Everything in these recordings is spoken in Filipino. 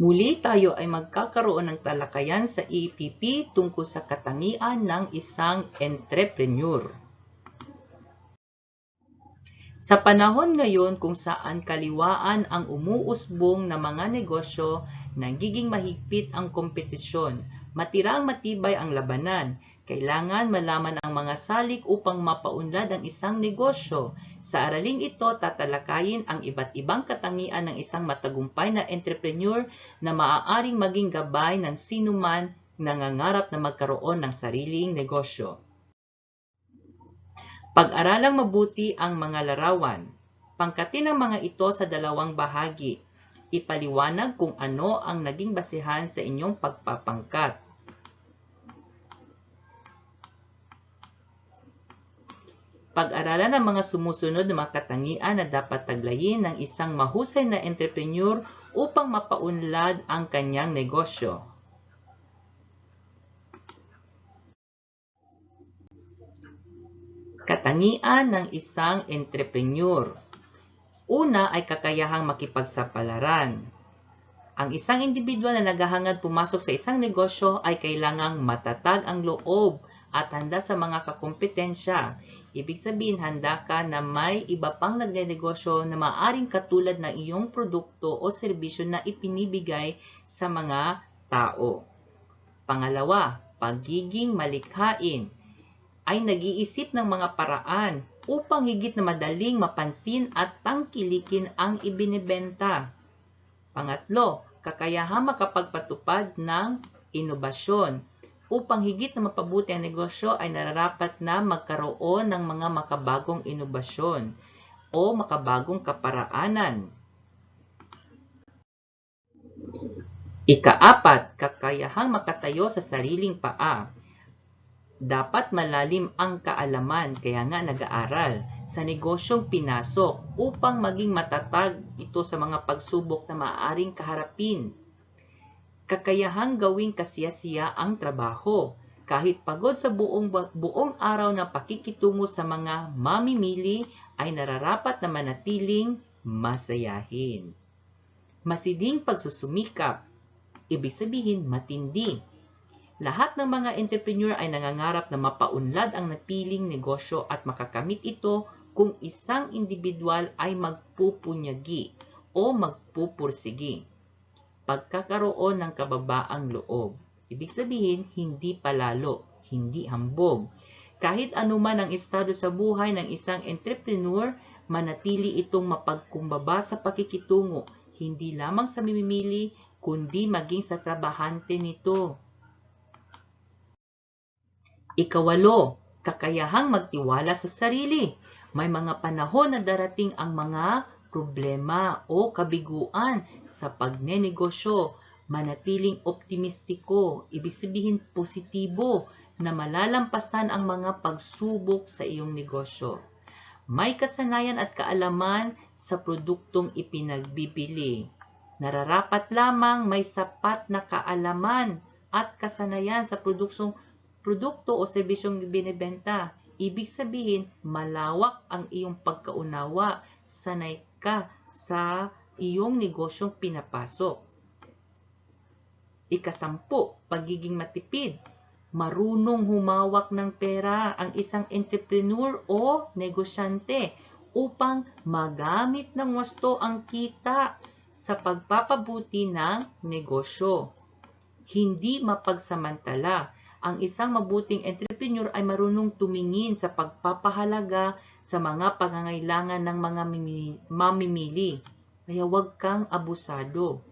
Muli tayo ay magkakaroon ng talakayan sa EPP tungkol sa katangian ng isang entrepreneur. Sa panahon ngayon kung saan kaliwaan ang umuusbong na mga negosyo, nagiging mahigpit ang kompetisyon, matirang matibay ang labanan, kailangan malaman ang mga salik upang mapaunlad ang isang negosyo. Sa araling ito, tatalakayin ang iba't ibang katangian ng isang matagumpay na entrepreneur na maaaring maging gabay ng sinuman nangangarap na magkaroon ng sariling negosyo. Pag-aralang mabuti ang mga larawan. Pangkatin ang mga ito sa dalawang bahagi. Ipaliwanag kung ano ang naging basehan sa inyong pagpapangkat. Pag-aralan ang mga sumusunod na mga katangian na dapat taglayin ng isang mahusay na entrepreneur upang mapaunlad ang kanyang negosyo. Katangian ng isang entrepreneur. Una ay kakayahang makipagsapalaran. Ang isang individual na naghahangad pumasok sa isang negosyo ay kailangang matatag ang loob at handa sa mga kakompetensya. Ibig sabihin, handa ka na may iba pang nagnenegosyo na maaring katulad ng iyong produkto o serbisyo na ipinibigay sa mga tao. Pangalawa, pagiging malikhain ay nag-iisip ng mga paraan upang higit na madaling mapansin at tangkilikin ang ibinebenta. Pangatlo, kakayahang makapagpatupad ng inobasyon. Upang higit na mapabuti ang negosyo ay nararapat na magkaroon ng mga makabagong inobasyon o makabagong kaparaanan. Ikaapat, kakayahang makatayo sa sariling paa. Dapat malalim ang kaalaman kaya nga nag-aaral sa negosyong pinasok upang maging matatag ito sa mga pagsubok na maaaring kaharapin. Kakayahang gawing kasiyasiya ang trabaho kahit pagod sa buong, buong araw na pakikitungo sa mga mamimili ay nararapat na manatiling masayahin. Masiding pagsusumikap, ibig sabihin matindi lahat ng mga entrepreneur ay nangangarap na mapaunlad ang napiling negosyo at makakamit ito kung isang individual ay magpupunyagi o magpupursigi. Pagkakaroon ng kababaang loob. Ibig sabihin, hindi palalo, hindi hambog. Kahit anuman ang estado sa buhay ng isang entrepreneur, manatili itong mapagkumbaba sa pakikitungo, hindi lamang sa mimimili, kundi maging sa trabahante nito. Ikawalo, kakayahang magtiwala sa sarili. May mga panahon na darating ang mga problema o kabiguan sa pagnenegosyo. Manatiling optimistiko, ibig sabihin positibo na malalampasan ang mga pagsubok sa iyong negosyo. May kasanayan at kaalaman sa produktong ipinagbibili. Nararapat lamang may sapat na kaalaman at kasanayan sa produksong produkto o serbisyong binibenta. Ibig sabihin, malawak ang iyong pagkaunawa, sanay ka sa iyong negosyong pinapasok. Ikasampu, pagiging matipid. Marunong humawak ng pera ang isang entrepreneur o negosyante upang magamit ng wasto ang kita sa pagpapabuti ng negosyo. Hindi mapagsamantala ang isang mabuting entrepreneur ay marunong tumingin sa pagpapahalaga sa mga pangangailangan ng mga mamimili. Kaya huwag kang abusado.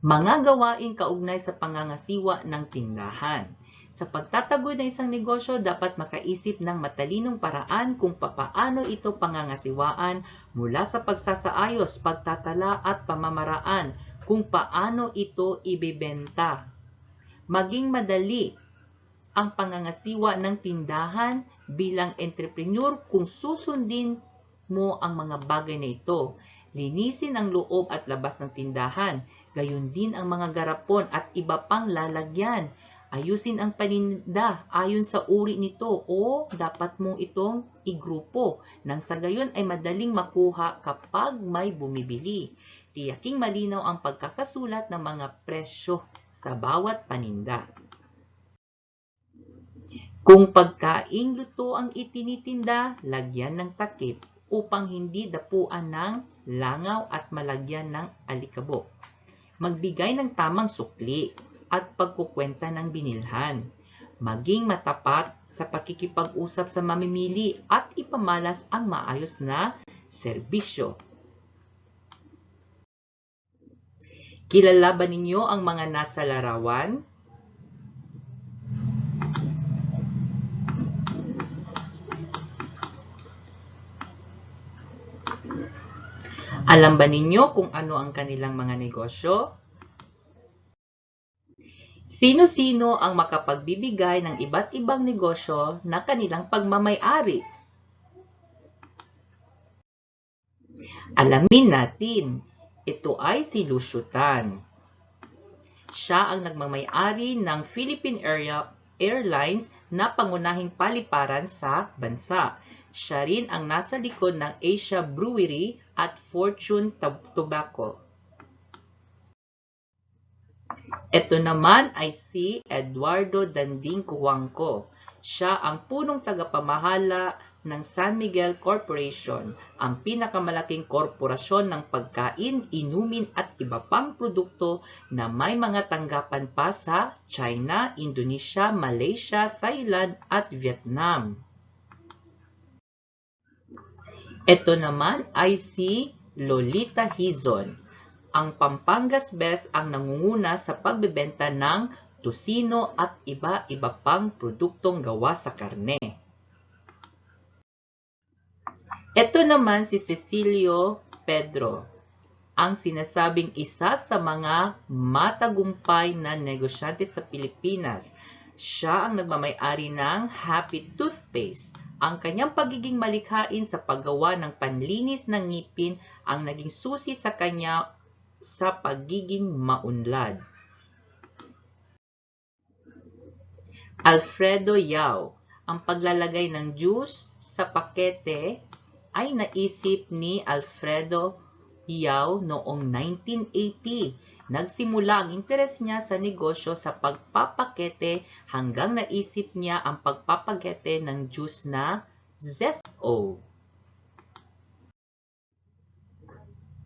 Mga gawain kaugnay sa pangangasiwa ng tindahan. Sa pagtatagoy ng isang negosyo, dapat makaisip ng matalinong paraan kung papaano ito pangangasiwaan mula sa pagsasaayos, pagtatala at pamamaraan kung paano ito ibebenta. Maging madali ang pangangasiwa ng tindahan bilang entrepreneur kung susundin mo ang mga bagay na ito. Linisin ang loob at labas ng tindahan, gayon din ang mga garapon at iba pang lalagyan. Ayusin ang paninda ayon sa uri nito o dapat mong itong igrupo nang sa gayon ay madaling makuha kapag may bumibili. Tiyaking malinaw ang pagkakasulat ng mga presyo sa bawat paninda. Kung pagkaing luto ang itinitinda, lagyan ng takip upang hindi dapuan ng langaw at malagyan ng alikabok. Magbigay ng tamang sukli at pagkukwenta ng binilhan. Maging matapat sa pakikipag-usap sa mamimili at ipamalas ang maayos na serbisyo. Kilala ba ninyo ang mga nasa larawan? Alam ba ninyo kung ano ang kanilang mga negosyo? Sino-sino ang makapagbibigay ng iba't ibang negosyo na kanilang pagmamay-ari? Alamin natin, ito ay si Lucio Tan. Siya ang nagmamay-ari ng Philippine Area Airlines na pangunahing paliparan sa bansa. Siya rin ang nasa likod ng Asia Brewery at Fortune Tobacco. Ito naman ay si Eduardo Danding Cuangco. Siya ang punong tagapamahala ng San Miguel Corporation, ang pinakamalaking korporasyon ng pagkain, inumin at iba pang produkto na may mga tanggapan pa sa China, Indonesia, Malaysia, Thailand at Vietnam. Ito naman ay si Lolita Hizon. Ang Pampangas Best ang nangunguna sa pagbebenta ng tusino at iba-iba pang produktong gawa sa karne. Ito naman si Cecilio Pedro, ang sinasabing isa sa mga matagumpay na negosyante sa Pilipinas. Siya ang nagmamay-ari ng Happy Toothpaste, ang kanyang pagiging malikhain sa paggawa ng panlinis ng ngipin ang naging susi sa kanya sa pagiging maunlad. Alfredo Yao, ang paglalagay ng juice sa pakete ay naisip ni Alfredo Yao noong 1980. Nagsimula ang interes niya sa negosyo sa pagpapakete hanggang naisip niya ang pagpapakete ng juice na Zesto.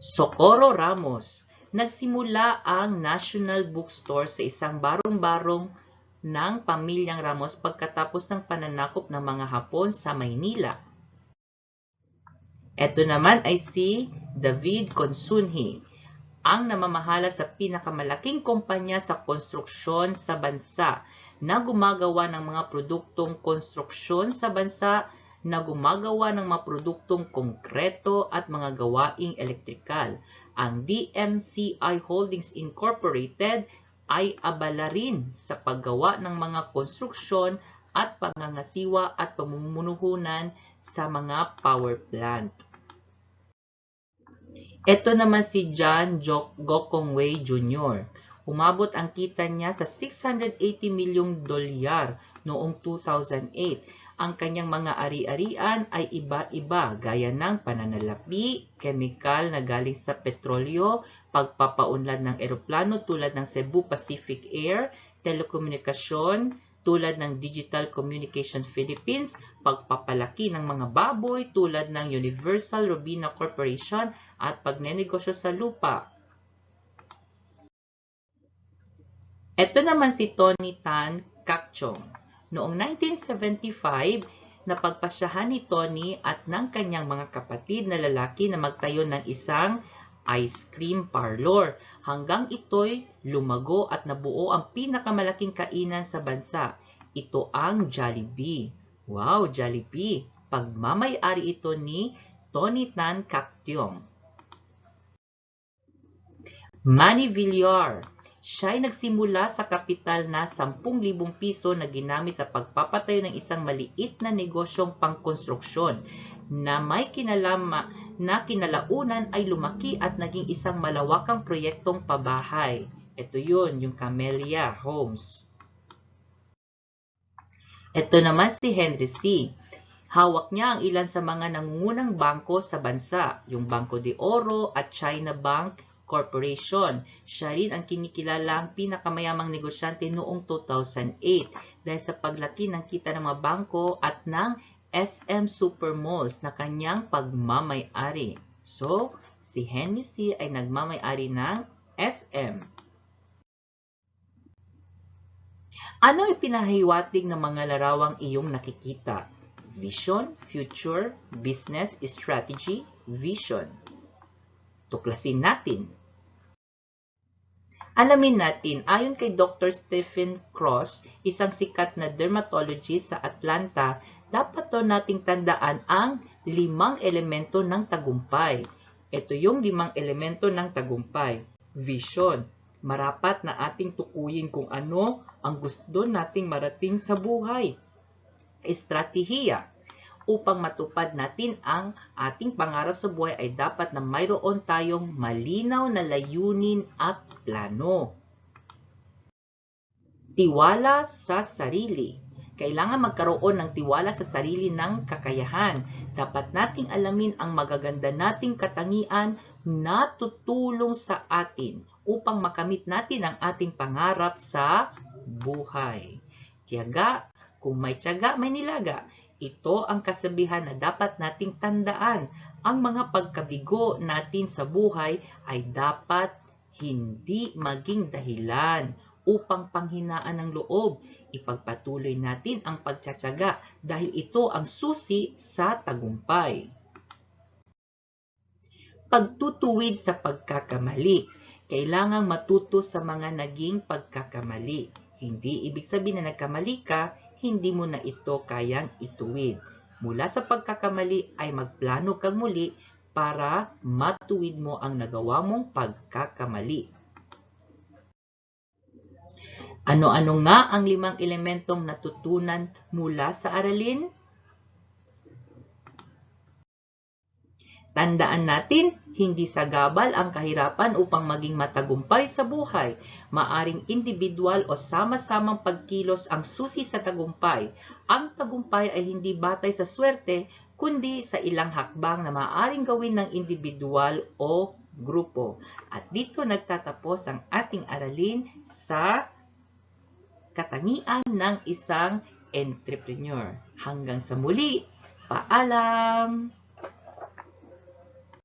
Socorro Ramos, nagsimula ang National Bookstore sa isang barong-barong ng pamilyang Ramos pagkatapos ng pananakop ng mga Hapon sa Maynila. Ito naman ay si David Consunhi, ang namamahala sa pinakamalaking kumpanya sa konstruksyon sa bansa na gumagawa ng mga produktong konstruksyon sa bansa na gumagawa ng mga produktong konkreto at mga gawaing elektrikal. Ang DMCI Holdings Incorporated ay abala rin sa paggawa ng mga konstruksyon at pangangasiwa at pamumunuhunan sa mga power plant. Ito naman si John Gokongwei Jr. Umabot ang kita niya sa 680 milyong dolyar noong 2008. Ang kanyang mga ari-arian ay iba-iba gaya ng pananalapi, kemikal na galing sa petrolyo, pagpapaunlad ng eroplano tulad ng Cebu Pacific Air, telekomunikasyon, tulad ng Digital Communication Philippines, pagpapalaki ng mga baboy tulad ng Universal Robina Corporation at pagnenegosyo sa lupa. Ito naman si Tony Tan Kakchong. Noong 1975, napagpasyahan ni Tony at ng kanyang mga kapatid na lalaki na magtayo ng isang ice cream parlor hanggang ito'y lumago at nabuo ang pinakamalaking kainan sa bansa. Ito ang Jollibee. Wow, Jollibee! Pagmamay-ari ito ni Tony Tan Cactiong. Manny Villar. Siya ay nagsimula sa kapital na 10,000 piso na ginamit sa pagpapatayo ng isang maliit na negosyong pangkonstruksyon na may kinalama na kinalaunan ay lumaki at naging isang malawakang proyektong pabahay. Ito yun, yung Camellia Homes. Ito naman si Henry C. Hawak niya ang ilan sa mga nangungunang bangko sa bansa, yung Banco de Oro at China Bank Corporation. Siya rin ang kinikilalang pinakamayamang negosyante noong 2008 dahil sa paglaki ng kita ng mga bangko at ng SM Supermalls na kanyang pagmamay-ari. So, si Henry C. ay nagmamay-ari ng SM. Ano ipinahiwatig ng mga larawang iyong nakikita? Vision, future, business, strategy, vision. Tuklasin natin. Alamin natin, ayon kay Dr. Stephen Cross, isang sikat na dermatologist sa Atlanta, dapat to nating tandaan ang limang elemento ng tagumpay. Ito yung limang elemento ng tagumpay. Vision. Marapat na ating tukuyin kung ano ang gusto nating marating sa buhay. Estratehiya. Upang matupad natin ang ating pangarap sa buhay ay dapat na mayroon tayong malinaw na layunin at plano. Tiwala sa sarili. Kailangan magkaroon ng tiwala sa sarili ng kakayahan. Dapat nating alamin ang magaganda nating katangian na tutulong sa atin upang makamit natin ang ating pangarap sa buhay. Tiyaga, kung may tiyaga, may nilaga. Ito ang kasabihan na dapat nating tandaan. Ang mga pagkabigo natin sa buhay ay dapat hindi maging dahilan upang panghinaan ng loob. Ipagpatuloy natin ang pagtsatsaga dahil ito ang susi sa tagumpay. Pagtutuwid sa pagkakamali. Kailangang matuto sa mga naging pagkakamali. Hindi ibig sabihin na nagkamali ka, hindi mo na ito kayang ituwid. Mula sa pagkakamali ay magplano kang muli para matuwid mo ang nagawa mong pagkakamali. Ano-ano nga ang limang elementong natutunan mula sa aralin? Tandaan natin, hindi sagabal ang kahirapan upang maging matagumpay sa buhay. Maaring individual o sama-samang pagkilos ang susi sa tagumpay. Ang tagumpay ay hindi batay sa swerte, kundi sa ilang hakbang na maaring gawin ng individual o grupo. At dito nagtatapos ang ating aralin sa katangian ng isang entrepreneur. Hanggang sa muli, paalam!